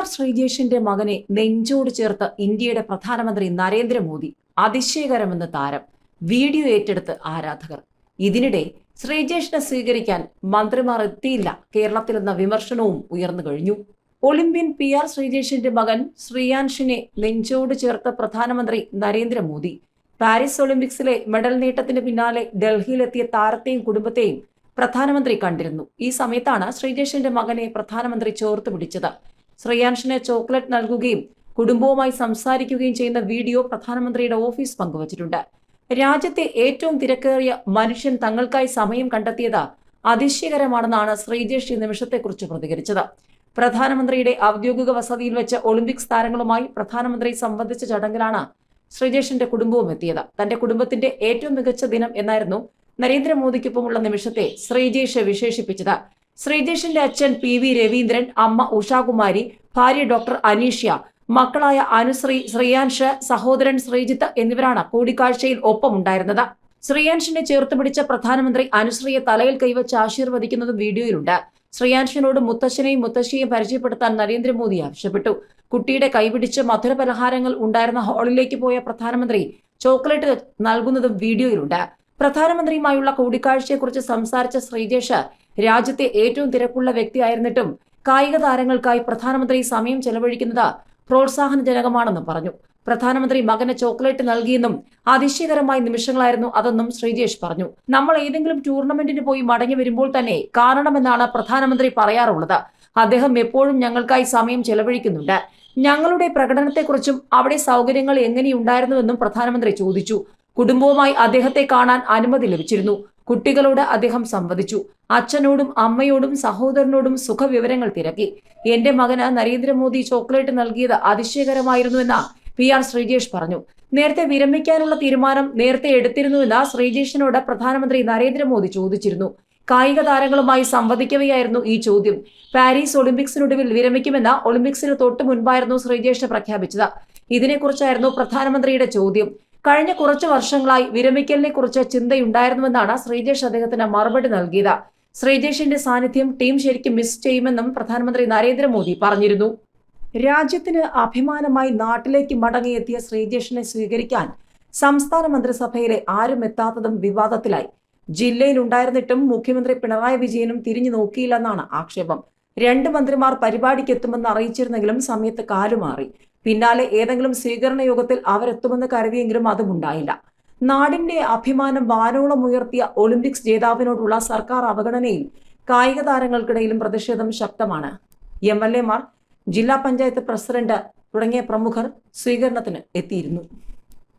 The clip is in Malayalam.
ആർ ശ്രീജേഷിന്റെ മകനെ നെഞ്ചോട് ചേർത്ത് ഇന്ത്യയുടെ പ്രധാനമന്ത്രി നരേന്ദ്രമോദി അതിശയകരമെന്ന് താരം വീഡിയോ ഏറ്റെടുത്ത് ആരാധകർ. ഇതിനിടെ ശ്രീജേഷിനെ സ്വീകരിക്കാൻ മന്ത്രിമാർ എത്തിയില്ല. കേരളത്തിലെന്ന വിമർശനവും ഉയർന്നു കഴിഞ്ഞു. ഒളിമ്പ്യൻ പി ആർ ശ്രീജേഷിന്റെ മകൻ ശ്രീയാൻഷിനെ നെഞ്ചോട് ചേർത്ത് പ്രധാനമന്ത്രി നരേന്ദ്രമോദി പാരീസ് ഒളിമ്പിക്സിലെ മെഡൽ നേട്ടത്തിന് പിന്നാലെ ഡൽഹിയിലെത്തിയ താരത്തെയും കുടുംബത്തെയും പ്രധാനമന്ത്രി കണ്ടിരുന്നു. ഈ സമയത്താണ് ശ്രീജേഷിന്റെ മകനെ പ്രധാനമന്ത്രി ചോർത്തു പിടിച്ചത്. ശ്രേയാൻഷിന് ചോക്ലേറ്റ് നൽകുകയും കുടുംബവുമായി സംസാരിക്കുകയും ചെയ്യുന്ന വീഡിയോ പ്രധാനമന്ത്രിയുടെ ഓഫീസ് പങ്കുവച്ചിട്ടുണ്ട്. രാജ്യത്തെ ഏറ്റവും തിരക്കേറിയ മനുഷ്യൻ തങ്ങൾക്കായി സമയം കണ്ടെത്തിയത് അതിശയകരമാണെന്നാണ് ശ്രീജേഷ് ഈ നിമിഷത്തെക്കുറിച്ച് പ്രതികരിച്ചത്. പ്രധാനമന്ത്രിയുടെ ഔദ്യോഗിക വസതിയിൽ വെച്ച് ഒളിമ്പിക്സ് താരങ്ങളുമായി പ്രധാനമന്ത്രി സംബന്ധിച്ച ചടങ്ങിലാണ് ശ്രീജേഷിന്റെ കുടുംബവും എത്തിയത്. തന്റെ കുടുംബത്തിന്റെ ഏറ്റവും മികച്ച ദിനം എന്നായിരുന്നു നരേന്ദ്രമോദിക്കൊപ്പമുള്ള നിമിഷത്തെ ശ്രീജേഷ് വിശേഷിപ്പിച്ചത്. ശ്രീജേഷിന്റെ അച്ഛൻ പി വി രവീന്ദ്രൻ അമ്മ ഉഷാകുമാരി ഭാര്യ ഡോക്ടർ അനീഷ്യ മക്കളായ അനുശ്രീ ശ്രീയാൻഷ് സഹോദരൻ ശ്രീജിത്ത് എന്നിവരാണ് കൂടിക്കാഴ്ചയിൽ ഒപ്പമുണ്ടായിരുന്നത്. ശ്രീയാൻഷിനെ ചേർത്ത് പിടിച്ച പ്രധാനമന്ത്രി അനുശ്രീയെ തലയിൽ കൈവച്ച് ആശീർവദിക്കുന്നതും വീഡിയോയിലുണ്ട്. ശ്രീയാൻഷിനോട് മുത്തശ്ശനെയും മുത്തശ്ശിയെയും പരിചയപ്പെടുത്താൻ നരേന്ദ്രമോദി ആവശ്യപ്പെട്ടു. കുട്ടിയുടെ കൈപിടിച്ച് മധുര പലഹാരങ്ങൾ ഉണ്ടായിരുന്ന ഹാളിലേക്ക് പോയ പ്രധാനമന്ത്രി ചോക്ലേറ്റ് നൽകുന്നതും വീഡിയോയിലുണ്ട്. പ്രധാനമന്ത്രിയുമായുള്ള കൂടിക്കാഴ്ചയെക്കുറിച്ച് സംസാരിച്ച ശ്രീജേഷ് രാജ്യത്തെ ഏറ്റവും തിരക്കുള്ള വ്യക്തിയായിരുന്നിട്ടും കായിക താരങ്ങൾക്കായി പ്രധാനമന്ത്രി സമയം ചെലവഴിക്കുന്നത് പ്രോത്സാഹനജനകമാണെന്നും പറഞ്ഞു. പ്രധാനമന്ത്രി മകന് ചോക്ലേറ്റ് നൽകിയെന്നും അതിശയകരമായ നിമിഷങ്ങളായിരുന്നു അതെന്നും ശ്രീജേഷ് പറഞ്ഞു. നമ്മൾ ഏതെങ്കിലും ടൂർണമെന്റിന് പോയി മടങ്ങി വരുമ്പോൾ തന്നെ കാണണമെന്നാണ് പ്രധാനമന്ത്രി പറയാറുള്ളത്. അദ്ദേഹം എപ്പോഴും ഞങ്ങൾക്കായി സമയം ചെലവഴിക്കുന്നുണ്ട്. ഞങ്ങളുടെ പ്രകടനത്തെക്കുറിച്ചും അവിടെ സൗകര്യങ്ങൾ എങ്ങനെയുണ്ടായിരുന്നുവെന്നും പ്രധാനമന്ത്രി ചോദിച്ചു. കുടുംബവുമായി അദ്ദേഹത്തെ കാണാൻ അനുമതി ലഭിച്ചിരുന്നു. കുട്ടികളോട് അദ്ദേഹം സംവദിച്ചു. അച്ഛനോടും അമ്മയോടും സഹോദരനോടും സുഖവിവരങ്ങൾ തിരക്കി. എന്റെ മകന് നരേന്ദ്രമോദി ചോക്ലേറ്റ് നൽകിയത് അതിശയകരമായിരുന്നുവെന്ന് പി ആർ ശ്രീജേഷ് പറഞ്ഞു. നേരത്തെ വിരമിക്കാനുള്ള തീരുമാനം നേരത്തെ എടുത്തിരുന്നുവെന്ന് ശ്രീജേഷിനോട് പ്രധാനമന്ത്രി നരേന്ദ്രമോദി ചോദിച്ചിരുന്നു. കായിക താരങ്ങളുമായി സംവദിക്കവെയായിരുന്നു ഈ ചോദ്യം. പാരീസ് ഒളിമ്പിക്സിനൊടുവിൽ വിരമിക്കുമെന്ന് ഒളിമ്പിക്സിന് തൊട്ടു മുൻപായിരുന്നു ശ്രീജേഷ് പ്രഖ്യാപിച്ചത്. ഇതിനെക്കുറിച്ചായിരുന്നു പ്രധാനമന്ത്രിയുടെ ചോദ്യം. കഴിഞ്ഞ കുറച്ചു വർഷങ്ങളായി വിരമിക്കലിനെ കുറിച്ച് ചിന്തയുണ്ടായിരുന്നുവെന്നാണ് ശ്രീജേഷ് അദ്ദേഹത്തിന് മറുപടി നൽകിയത്. ശ്രീജേഷിന്റെ സാന്നിധ്യം ടീം ശരിക്കും മിസ് ചെയ്യുമെന്നും പ്രധാനമന്ത്രി നരേന്ദ്രമോദി പറഞ്ഞിരുന്നു. രാജ്യത്തിന് അഭിമാനമായി നാട്ടിലേക്ക് മടങ്ങിയെത്തിയ ശ്രീജേഷിനെ സ്വീകരിക്കാൻ സംസ്ഥാന മന്ത്രിസഭയിലെ ആരും എത്താത്തതും വിവാദത്തിലായി. ജില്ലയിൽ ഉണ്ടായിരുന്നിട്ടും മുഖ്യമന്ത്രി പിണറായി വിജയനും തിരിഞ്ഞു നോക്കിയില്ലെന്നാണ് ആക്ഷേപം. രണ്ട് മന്ത്രിമാർ പരിപാടിക്ക് എത്തുമെന്ന് അറിയിച്ചിരുന്നെങ്കിലും സമയത്ത് കാലുമാറി. പിന്നാലെ ഏതെങ്കിലും സ്വീകരണ യോഗത്തിൽ അവരെത്തുമെന്ന് കരുതിയെങ്കിലും അതും ഉണ്ടായില്ല നാടിന്റെ അഭിമാനം വാനോളം ഉയർത്തിയ ഒളിമ്പിക്സ് ജേതാവിനോടുള്ള സർക്കാർ അവഗണനയിൽ കായിക താരങ്ങൾക്കിടയിലും പ്രതിഷേധം ശക്തമാണ്. എം എൽ എമാർ ജില്ലാ പഞ്ചായത്ത് പ്രസിഡന്റ് തുടങ്ങിയ പ്രമുഖർ സ്വീകരണത്തിന് എത്തിയിരുന്നു.